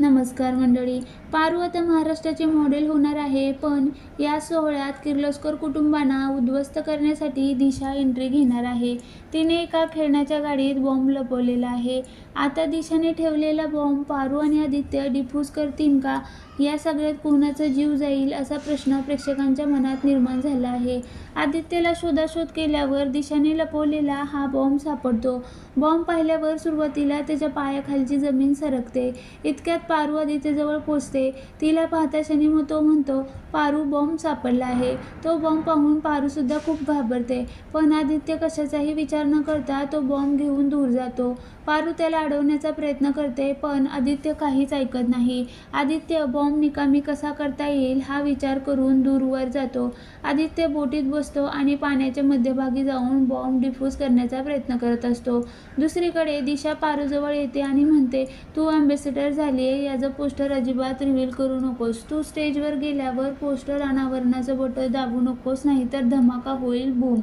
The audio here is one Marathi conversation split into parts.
नमस्कार मंडळी. पारू आता महाराष्ट्राचे मॉडेल होणार आहे पण या सोहळ्यात किर्लोस्कर कुटुंबांना उद्ध्वस्त करण्यासाठी दिशा एंट्री घेणार आहे. तिने एका खेळण्याच्या गाडीत बॉम्ब लपवलेला आहे. आता दिशाने ठेवलेला बॉम्ब पारू आणि आदित्य डिफ्यूज करतील का? या सगळ्यात कोणाचा जीव जाईल असा प्रश्न प्रेक्षकांच्या मनात निर्माण झाला आहे. आदित्यला शोधाशोध केल्यावर दिशाने लपवलेला हा बॉम्ब सापडतो. बॉम्ब पाहिल्यावर सुरुवातीला त्याच्या पायाखालची जमीन सरकते. इतक्यात पारू आदित्यजवळ पोचते. तिला पाहता शनी मग तो म्हणतो पारू बॉम्ब सापडला आहे. तो बॉम्ब पाहून पारूसुद्धा खूप घाबरते. पण आदित्य कशाचाही विचार न करता तो बॉम्ब घेऊन दूर जातो. पारू त्याला अडवण्याचा प्रयत्न करते पण आदित्य काहीच ऐकत नाही. आदित्य बॉम्ब निकामी कसा करता येईल? हा विचार करून दूरवर जातो. आदित्य बोटीत बसतो आणि पाण्याच्या मध्यभागी जाऊन बॉम्ब डिफ्यूज करण्याचा प्रयत्न करत असतो. दुसरीकडे दिशा पारूजवळ येते आणि म्हणते तू अँबेसिडर झाली आहे याचं पोस्टर अजिबात रिव्हील करू नकोस. तू स्टेजवर गेल्यावर पोस्टर अनावरणाचं बटन दाबू नकोस नाहीतर धमाका होईल बूम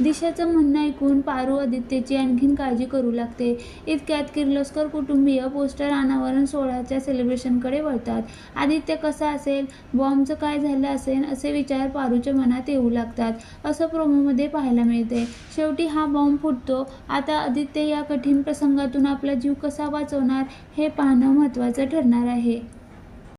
दिशाचं म्हणणं ऐकून पारू आदित्यची आणखीन काळजी करू लागते. इतक्यात किर्लोस्कर कुटुंबीय पोस्टर अनावरण सोहळ्याच्या सेलिब्रेशनकडे वळतात. आदित्य कसा असेल? बॉम्बचं काय झालं असेल? असे विचार पारूच्या मनात येऊ लागतात. असं प्रोमोमध्ये पाहायला मिळते. शेवटी हा बॉम्ब फुटतो. आता आदित्य या कठीण प्रसंगातून आपला जीव कसा वाचवणार हे पाहणं महत्त्वाचं ठरणार आहे.